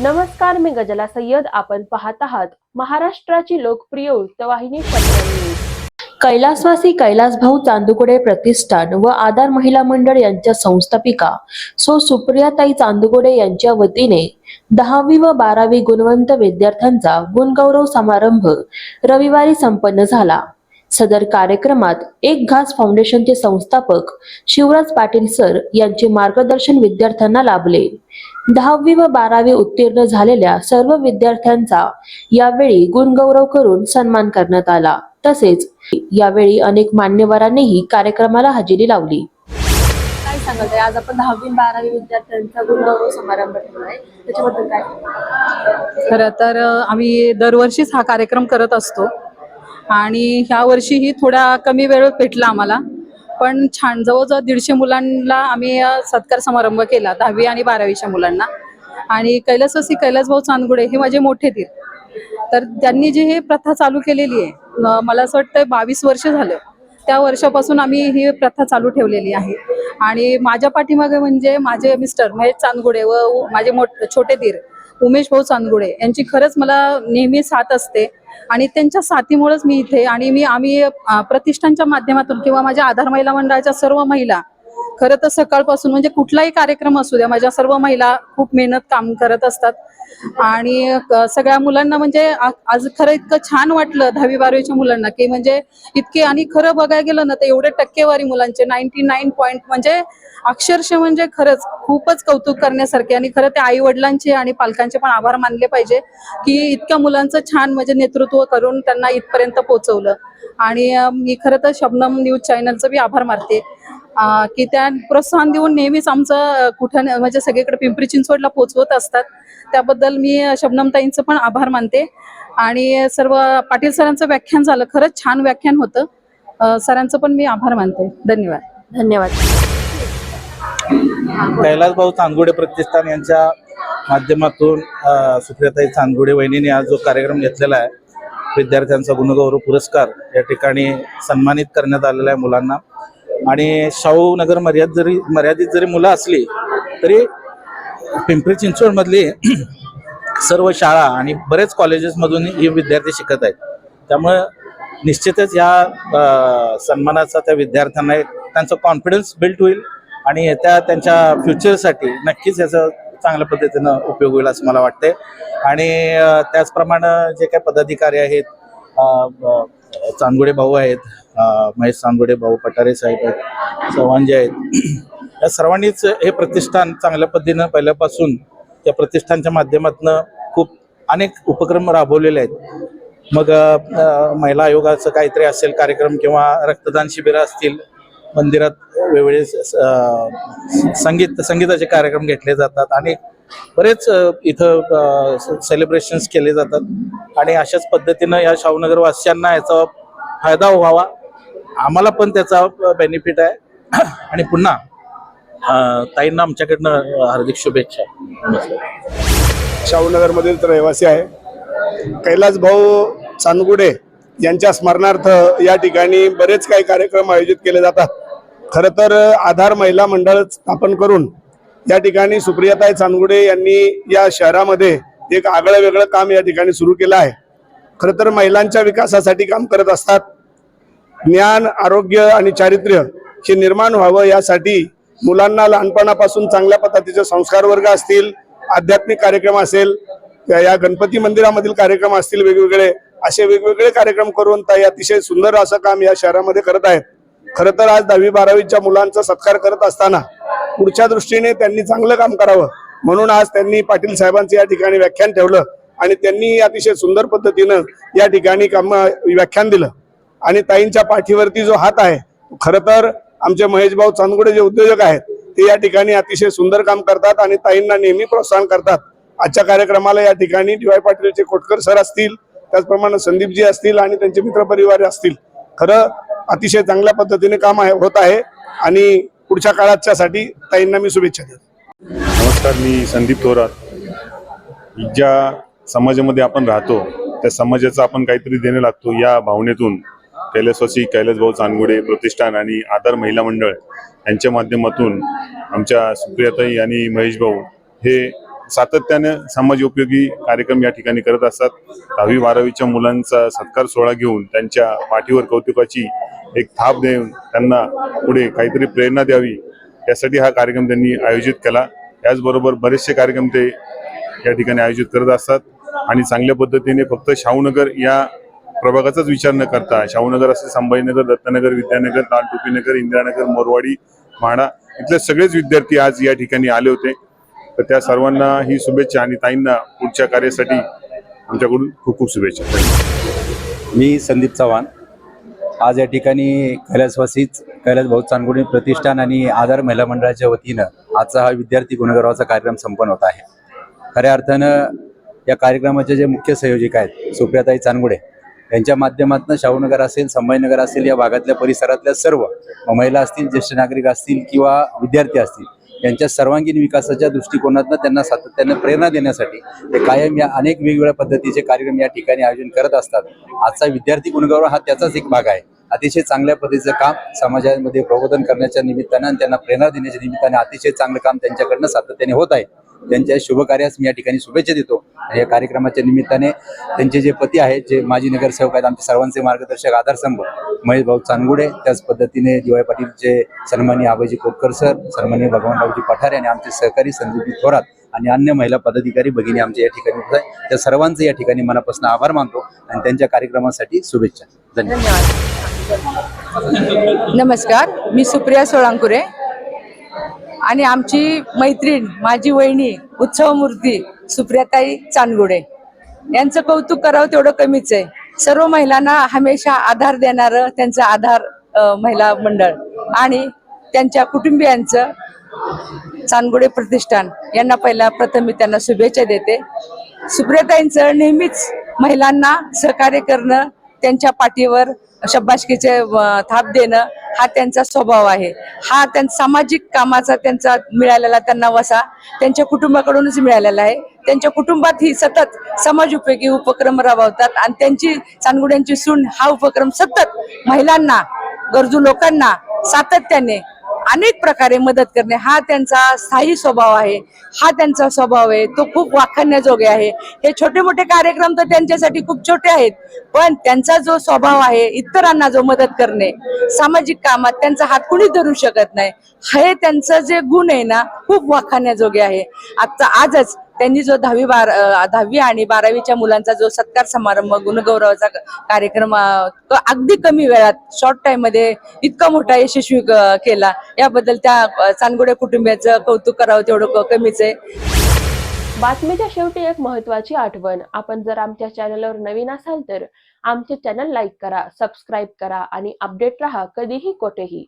नमस्कार मी गजला सय्यद. आपण पाहत आहात महाराष्ट्राची लोकप्रिय वृत्तवाहिनी कैलासवासी कैलास कैलासवासी कैलासभाऊ चांदुकुडे प्रतिष्ठान व आधार महिला मंडळ यांच्या संस्थापिका सो सुप्रियाताई चांदुकुडे यांच्या वतीने दहावी व बारावी गुणवंत विद्यार्थ्यांचा गुणगौरव समारंभ रविवारी संपन्न झाला. सदर कार्यक्रमात एक घास फाउंडेशनचे संस्थापक शिवराज पाटील सर यांचे मार्गदर्शन विद्यार्थ्यांना लाभले. दहावी व बारावी उत्तीर्ण झालेल्या सर्व विद्यार्थ्यांचा यावेळी गुणगौरव करून सन्मान करण्यात आला. तसेच यावेळी अनेक मान्यवरांनीही कार्यक्रमाला हजेरी लावली. काय सांगत आहे आज आपण दहावी बारावी विद्यार्थ्यांचा गुणगौरव समारंभ ठेवलाय. त्याच्याबद्दल काय? खरं तर आम्ही दरवर्षीच हा कार्यक्रम करत असतो. आणि ह्या वर्षीही थोडा कमी वेळ भेटला आम्हाला. पण छान जवळजवळ दीडशे मुलांना आम्ही सत्कार समारंभ केला दहावी आणि बारावीच्या मुलांना. आणि कैलासवासी कैलासभाऊ चांदगुडे हे माझे मोठे दीर. तर त्यांनी जी हे प्रथा चालू केलेली आहे मला असं वाटतं बावीस वर्ष झालं. त्या वर्षापासून आम्ही ही प्रथा चालू ठेवलेली आहे. आणि माझ्या पाठीमागे म्हणजे माझे मिस्टर महेश चांदगुडे व माझे मोठ छोटे दीर. उमेश भाऊ चांदगुडे यांची खरंच मला नेहमी साथ असते. आणि त्यांच्या साथीमुळेच मी इथे आणि मी आम्ही प्रतिष्ठानच्या माध्यमातून किंवा माझ्या आधार महिला मंडळाच्या सर्व महिला खरं तर सकाळपासून म्हणजे कुठलाही कार्यक्रम असू द्या माझ्या सर्व महिला खूप मेहनत काम करत असतात. आणि सगळ्या मुलांना म्हणजे आज खरं इतकं छान वाटलं दहावी बारावीच्या मुलांना की म्हणजे इतके आणि खरं बघायला गेलं ना तर एवढे टक्केवारी मुलांचे नाईन्टी नाईन पॉईंट म्हणजे अक्षरशः म्हणजे खरंच खूपच कौतुक करण्यासारखे आणि खरं ते आई वडिलांचे आणि पालकांचे पण आभार मानले पाहिजे की इतक्या मुलांचं छान म्हणजे नेतृत्व करून त्यांना इथपर्यंत पोहोचवलं. आणि मी खरं तर शबनम न्यूज चॅनलचं बी आभार मानते. की त्या प्रोत्साहन देऊन नेहमीच आमचं कुठं म्हणजे सगळीकडे पिंपरी चिंचवडला पोहोचवत असतात. त्याबद्दल मी अं, शबनम ताईंचं पण आभार मानते. आणि सर्व पाटील सरांचं व्याख्यान झालं. खरंच छान व्याख्यान होतं. सरांचं पण मी आभार मानते. धन्यवाद. धन्यवाद. कैलासभाऊ चांदगुडे प्रतिष्ठान यांच्या माध्यमातून सुप्रियाताई चांदगुडे वहिनीने आज जो कार्यक्रम घेतलेला आहे विद्यार्थ्यांचा गुणगौरव पुरस्कार या ठिकाणी सन्मानित करण्यात आलेला आहे मुलांना. आणि शाहू नगर मर्याद जरी मर्यादित जरी मुलं असली तरी पिंपरी चिंचवडमधली सर्व शाळा आणि बरेच कॉलेजेसमधून हे विद्यार्थी शिकत आहेत. त्यामुळं निश्चितच या सन्मानाचा त्या विद्यार्थ्यांना एक त्यांचा कॉन्फिडन्स बिल्ट होईल आणि त्या त्यांच्या फ्युचरसाठी नक्कीच याचा चांगल्या पद्धतीनं उपयोग होईल असं मला वाटते आणि त्याचप्रमाणे जे काही पदाधिकारी आहेत चांदगुडे भाऊ आहेत महेश चांदगुडे भाऊ पठारे साहेब आहेत चव्हाण जे आहेत. या सर्वांनीच हे प्रतिष्ठान चांगल्या पद्धतीनं पहिल्यापासून त्या प्रतिष्ठानच्या माध्यमातून खूप अनेक उपक्रम राबवलेले आहेत. मग महिला आयोगाचं काहीतरी असेल कार्यक्रम किंवा रक्तदान शिबिरं असतील मंदिरात वेगवेगळे संगीत संगीताचे कार्यक्रम घेतले जातात आणि बरेच इथं सेलिब्रेशन्स केले जातात. आणि अशाच पद्धतीनं या शाहूनगर वासियांना याचा फायदा व्हावा. आम्हाला पण त्याचा बेनिफिट आहे. आणि पुन्हा ताईंना आमच्याकडनं हार्दिक शुभेच्छा. शाहूनगरमधील तर रहिवासी आहे. कैलास भाऊ चांदगुडे यांच्या स्मरणार्थ या ठिकाणी बरेच काही कार्यक्रम आयोजित केले जातात. खरं तर आधार महिला मंडळ स्थापन करून या ठिकाणी सुप्रियाताई चांदगुडे यांनी या शहरामध्ये एक आगळं वेगळं काम या ठिकाणी सुरू केलं आहे. खरं तर महिलांच्या विकासासाठी काम करत असतात. ज्ञान आरोग्य आणि चारित्र्य हे निर्माण व्हावं यासाठी मुलांना लहानपणापासून चांगल्या पद्धतीचे संस्कार वर्ग असतील आध्यात्मिक कार्यक्रम असेल या या गणपती मंदिरामधील कार्यक्रम असतील वेगवेगळे असे वेगवेगळे कार्यक्रम करून ताई अतिशय सुंदर असं काम या शहरामध्ये करत आहेत. खरं तर आज दहावी बारावीच्या मुलांचा सत्कार करत असताना पुढच्या दृष्टीने त्यांनी चांगलं काम करावं. म्हणून आज त्यांनी पाटील साहेबांचं या ठिकाणी व्याख्यान ठेवलं आणि त्यांनी अतिशय सुंदर पद्धतीनं या ठिकाणी काम व्याख्यान दिलं. आणि ताईंच्या पाठीवरती जो हात आहे खरं तर आमचे महेश भाऊ चांदगुडे जे उद्योजक आहेत ते या ठिकाणी अतिशय सुंदर काम करतात आणि ताईंना नेहमी प्रोत्साहन करतात. आजच्या कार्यक्रमाला या ठिकाणी डी वाय पाटीलचे कोटकर सर असतील त्याचप्रमाणे संदीपजी असतील आणि त्यांचे मित्रपरिवार असतील. खरं अतिशय चांगल्या पद्धतीने काम आहे होत आहे आणि पुढच्या काळाच्यासाठी ताईंना मी शुभेच्छा देतो. नमस्कार मी संदीप थोरात. ज्या समाजामध्ये आपण राहतो त्या समाजाचा आपण काहीतरी देणं लागतो. या भावनेतून कैलासवासी कैलासभाऊ चांदगुडे प्रतिष्ठान आणि आधार महिला मंडळ यांच्या माध्यमातून आमच्या सुप्रियाताई आणि महेश भाऊ हे सातत्याने समाज उपयोगी कार्यक्रम या ठिकाणी करत असतात. दहावी बारावीच्या मुलांचा सत्कार सोहळा घेऊन त्यांच्या पाठीवर कौतुकाची एक थाप देऊन त्यांना पुढे काहीतरी प्रेरणा द्यावी यासाठी हा कार्यक्रम त्यांनी आयोजित केला. त्याचबरोबर बरेचसे कार्यक्रम ते या ठिकाणी आयोजित करत असतात. आणि चांगल्या पद्धतीने फक्त शाहूनगर या प्रभागाचाच विचार न करता शाहूनगर असेल संभाजीनगर दत्तनगर विद्यानगर लालटोपीनगर इंदिरानगर मोरवाडी म्हाडा इथले सगळेच विद्यार्थी आज या ठिकाणी आले होते. तर त्या सर्वांना ही शुभेच्छा आणि ताईंना पुढच्या कार्यासाठी आमच्याकडून खूप खूप शुभेच्छा. मी संदीप चव्हाण आज या ठिकाणी कैलासवासीच कैलास भाऊ चांदगुडी प्रतिष्ठान आणि आधार महिला मंडळाच्या वतीनं आजचा हा विद्यार्थी गुणगौरवाचा कार्यक्रम संपन्न होत आहे. खऱ्या अर्थानं या कार्यक्रमाचे जे मुख्य संयोजक आहेत सुप्रियाताई चांदगुडे यांच्या माध्यमातून शाहूनगर असेल संभाजीनगर असेल या भागातल्या परिसरातल्या सर्व महिला असतील ज्येष्ठ नागरिक असतील किंवा विद्यार्थी असतील यांच्या सर्वांगीण विकासाच्या दृष्टिकोनातनं त्यांना सातत्याने प्रेरणा देण्यासाठी ते कायम या अनेक वेगवेगळ्या पद्धतीचे कार्यक्रम या ठिकाणी आयोजन करत असतात. आजचा विद्यार्थी गुणगौरव हा त्याचाच एक भाग आहे. अतिशय चांगल्या पद्धतीचं काम समाजामध्ये प्रबोधन करण्याच्या निमित्तानं आणि त्यांना प्रेरणा देण्याच्या निमित्ताने अतिशय चांगलं काम त्यांच्याकडनं सातत्याने होत आहे. त्यांच्या शुभकार्यास मी या ठिकाणी शुभेच्छा देतो. आणि या कार्यक्रमाच्या निमित्ताने त्यांचे जे पती आहेत जे माजी नगरसेवक आहेत आमचे सर्वांचे मार्गदर्शक आधारस्तंभ महेश भाऊ चांदगुडे त्याच पद्धतीने दिवाळी पाटीलचे सन्मान्य आबाजी कोटकर सर सन्मान्य भगवानरावजी पठारे आणि आमचे सहकारी संदीपजी थोरात आणि अन्य महिला पदाधिकारी भगिनी आमच्या या ठिकाणी होत आहे त्या सर्वांचे या ठिकाणी मनापासून आभार मानतो आणि त्यांच्या कार्यक्रमासाठी शुभेच्छा. धन्यवाद. नमस्कार मी सुप्रिया सोळांकुरे. आणि आमची मैत्रीण माझी वहिनी उत्सवमूर्ती सुप्रियाताई चांदगुडे. यांचं कौतुक करावं तेवढं कमीच आहे. सर्व महिलांना हमेशा आधार देणारं त्यांचं आधार महिला मंडळ आणि त्यांच्या कुटुंबियांचं चांदगुडे प्रतिष्ठान यांना पहिला प्रथम मी त्यांना शुभेच्छा देते. सुप्रियाताईंचं नेहमीच महिलांना सहकार्य करणं त्यांच्या पाठीवर शब्बाशकीचे थाप देणं हा त्यांचा स्वभाव आहे. हा त्यां सामाजिक कामाचा त्यांचा मिळालेला त्यांना वसा त्यांच्या कुटुंबाकडूनच मिळालेला आहे. त्यांच्या कुटुंबात ही सतत समाज उपयोगी उपक्रम राबवतात आणि त्यांची चांदगुड्यांची सून हा उपक्रम सतत महिलांना गरजू लोकांना सातत्याने अनेक प्रकारे मदत करणे. हा त्यांचा स्थायी स्वभाव आहे. हा त्यांचा स्वभाव आहे. तो खूप वाखाणण्याजोगे आहे. हे छोटे मोठे कार्यक्रम तर त्यांच्यासाठी खूप छोटे आहेत. पण त्यांचा जो स्वभाव आहे इतरांना जो मदत करणे सामाजिक कामात त्यांचा हात कुणी धरू शकत नाही. हे त्यांचं जे गुण आहे ना खूप वाखाणण्याजोगे आहे. आजचा आजच त्यांनी जो दहावी बार दहावी आणि बारावीच्या मुलांचा जो सत्कार समारंभ गुणगौरवाचा कार्यक्रम अगदी कमी वेळात शॉर्ट टाइममध्ये इतका मोठा यशस्वी केला. याबद्दल त्या चांदगुडे कुटुंबियाचं कौतुक करावं तेवढं कमीच आहे. बातमीच्या शेवटी एक महत्वाची आठवण. आपण जर आमच्या चॅनलवर नवीन असाल तर आमचे चॅनल लाईक करा सबस्क्राईब करा आणि अपडेट रहा कधीही कोठेही.